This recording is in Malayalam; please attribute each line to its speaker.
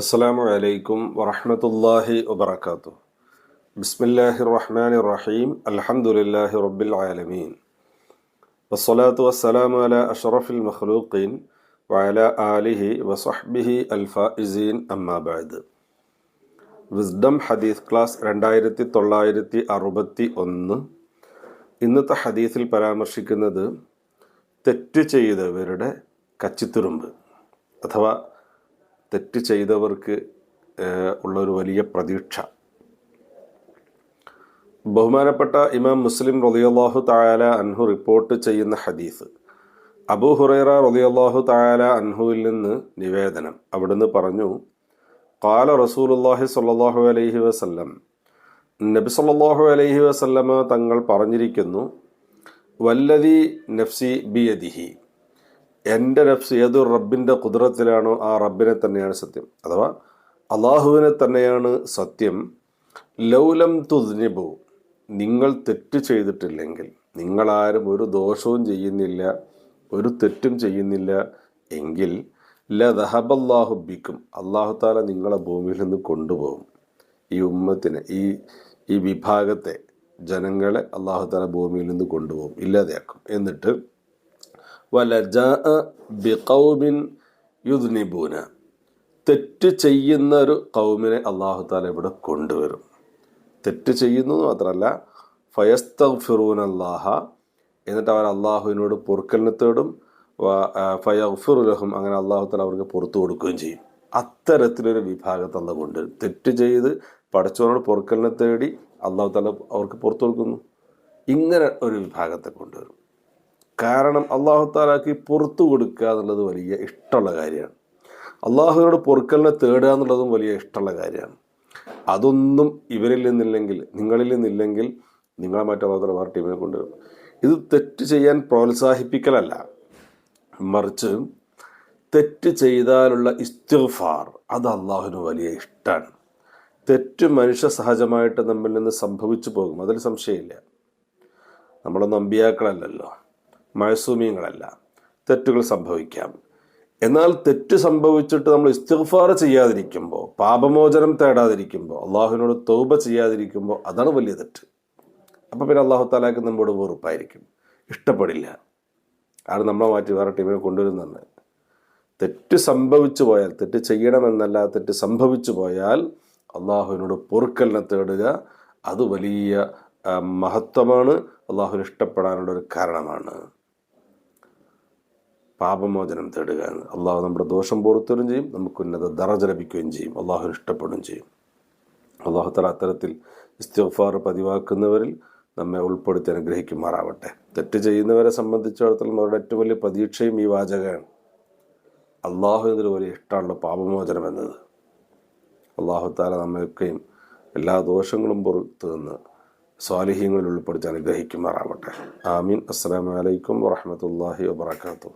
Speaker 1: അസ്സാമു അലൈക്കും വറഹമത്തല്ലാഹി വബർക്കാത്തു ബിസ്മില്ലാഹി റഹ്മാൻ റഹീം. അലഹമുല്ലാഹി റബ്ബിൽ ആലമീൻ. വസ്സലാത്തു വസ്സലാമു അല അഷറഫിൽ മഖ്ലൂഖീൻ വഅല ആലിഹി വസഹ്ബിഹി അൽഫായിസീൻ അമ്മാബാദ് വിസ്ഡം ഹദീസ് ക്ലാസ് രണ്ടായിരത്തി തൊള്ളായിരത്തി അറുപത്തി ഒന്ന് ഇന്നത്തെ ഹദീസിൽ പരാമർശിക്കുന്നത് തെറ്റ് ചെയ്തവരുടെ കച്ചിത്തുറുമ്പ് അഥവാ തെറ്റ് ചെയ്തവർക്ക് ഉള്ളൊരു വലിയ പ്രതീക്ഷ. ബഹുമാനപ്പെട്ട ഇമാം മുസ്ലിം റളിയല്ലാഹു തായാല അൻഹു റിപ്പോർട്ട് ചെയ്യുന്ന ഹദീസ്. അബൂ ഹുറൈറ റളിയല്ലാഹു തായാല അൻഹുവിൽ നിന്ന് നിവേദനം. അവിടുന്ന് പറഞ്ഞു കാല റസൂലുള്ളാഹി സ്വല്ലല്ലാഹു അലൈഹി വസല്ലം. നബി സല്ലാഹു അലൈഹി വസല്ലമ തങ്ങൾ പറഞ്ഞിരിക്കുന്നു വല്ലതി നഫ്സി ബിയദിഹി. എന്റെ നഫ്സ് ഏത് റബ്ബിന്റെ കുതിരത്തിലാണോ ആ റബ്ബിനെ തന്നെയാണ് സത്യം. അഥവാ അള്ളാഹുവിനെ തന്നെയാണ് സത്യം. ലൗലം തുതിനിബു നിങ്ങൾ തെറ്റ് ചെയ്തിട്ടില്ലെങ്കിൽ നിങ്ങളാരും ഒരു ദോഷവും ചെയ്യുന്നില്ല ഒരു തെറ്റും ചെയ്യുന്നില്ല എങ്കിൽ ലഹബല്ലാഹു ബിക്കും അള്ളാഹു താല നിങ്ങളെ ഭൂമിയിൽ നിന്ന് കൊണ്ടുപോകും. ഈ ഉമ്മത്തിനെ ഈ ഈ വിഭാഗത്തെ ജനങ്ങളെ അള്ളാഹു താല ഭൂമിയിൽ നിന്ന് കൊണ്ടുപോകും ഇല്ലാതെയാക്കും. എന്നിട്ട് യുദ്നിബൂന. തെറ്റ് ചെയ്യുന്ന ഒരു കൗമിനെ അള്ളാഹു താല ഇവിടെ കൊണ്ടുവരും. തെറ്റ് ചെയ്യുന്നു മാത്രമല്ല ഫയസ്തഫിറൂൻ അള്ളാഹ എന്നിട്ട് അവർ അള്ളാഹുവിനോട് പൊറുക്കലിനെ തേടും ഫയഫിറുലഹും അങ്ങനെ അള്ളാഹു താല അവർക്ക് പുറത്തു കൊടുക്കുകയും ചെയ്യും. അത്തരത്തിലൊരു വിഭാഗത്തെ അല്ല കൊണ്ടുവരും. തെറ്റ് ചെയ്ത് പടച്ചവനോട് പൊറുക്കലിനെ തേടി അള്ളാഹു താല അവർക്ക് പുറത്തു കൊടുക്കുന്നു. ഇങ്ങനെ ഒരു വിഭാഗത്തെ കൊണ്ടുവരും. കാരണം അള്ളാഹു താലാക്ക് പുറത്തു കൊടുക്കുക എന്നുള്ളത് വലിയ ഇഷ്ടമുള്ള കാര്യമാണ്. അള്ളാഹുവിനോട് പൊറുക്കലിനെ തേടുക എന്നുള്ളതും വലിയ ഇഷ്ടമുള്ള കാര്യമാണ്. അതൊന്നും ഇവരിൽ നിന്നില്ലെങ്കിൽ നിങ്ങളിൽ നിന്നില്ലെങ്കിൽ നിങ്ങളെ മറ്റേ മാത്രം വേറെ ടീമിനെ കൊണ്ടുവരും. ഇത് തെറ്റ് ചെയ്യാൻ പ്രോത്സാഹിപ്പിക്കലല്ല. മറിച്ച് തെറ്റ് ചെയ്താലുള്ള ഇസ്തിഫാർ അത് അള്ളാഹുവിന് വലിയ ഇഷ്ടമാണ്. തെറ്റ് മനുഷ്യ സഹജമായിട്ട് നമ്മിൽ നിന്ന് സംഭവിച്ചു പോകും. അതിൽ സംശയമില്ല. നമ്മളൊന്നും അമ്പിയാക്കളല്ലല്ലോ. മഴസൂമിയങ്ങളല്ല. തെറ്റുകൾ സംഭവിക്കാം. എന്നാൽ തെറ്റ് സംഭവിച്ചിട്ട് നമ്മൾ ഇസ്തിഫാർ ചെയ്യാതിരിക്കുമ്പോൾ പാപമോചനം തേടാതിരിക്കുമ്പോൾ അള്ളാഹുവിനോട് തൗബ ചെയ്യാതിരിക്കുമ്പോൾ അതാണ് വലിയ തെറ്റ്. അപ്പോൾ പിന്നെ അള്ളാഹു താലാക്ക് നമ്മോട് വെറുപ്പായിരിക്കും. ഇഷ്ടപ്പെടില്ല. ആണ് നമ്മളെ മാറ്റി വേറെ ടീമിനെ കൊണ്ടുവരുന്നുണ്ട് തെറ്റ് സംഭവിച്ചു പോയാൽ തെറ്റ് ചെയ്യണമെന്നല്ല തെറ്റ് സംഭവിച്ചു പോയാൽ അള്ളാഹുവിനോട് പൊറുക്കലിനെ തേടുക അത് വലിയ മഹത്വമാണ്. അള്ളാഹുവിന് ഇഷ്ടപ്പെടാനുള്ള ഒരു കാരണമാണ്. പാപമോചനം തേടുക എന്ന് അള്ളാഹു നമ്മുടെ ദോഷം പുറത്തുവരും ചെയ്യും നമുക്ക് ഉന്നത ദറജ ലഭിക്കുകയും ചെയ്യും. അള്ളാഹുവിന് ഇഷ്ടപ്പെടുകയും ചെയ്യും. അള്ളാഹു തല അത്തരത്തിൽ ഇസ്തിഫാർ പതിവാക്കുന്നവരിൽ നമ്മെ ഉൾപ്പെടുത്തി അനുഗ്രഹിക്കുമാറാവട്ടെ. തെറ്റ് ചെയ്യുന്നവരെ സംബന്ധിച്ചിടത്തോളം അവരുടെ ഏറ്റവും വലിയ പ്രതീക്ഷയും ഈ വാചകമാണ്. അള്ളാഹുവിന് വലിയ ഇഷ്ടമുള്ള പാപമോചനം എന്നത്. അള്ളാഹു താല നമ്മയൊക്കെയും എല്ലാ ദോഷങ്ങളും പുറത്തു നിന്ന് സ്വാലിഹ്യങ്ങളിൽ ഉൾപ്പെടുത്തി അനുഗ്രഹിക്കുമാറാവട്ടെ. ആമീൻ. അസ്സലാമലൈക്കും വാഹമത്തല്ലാഹി വാത്തു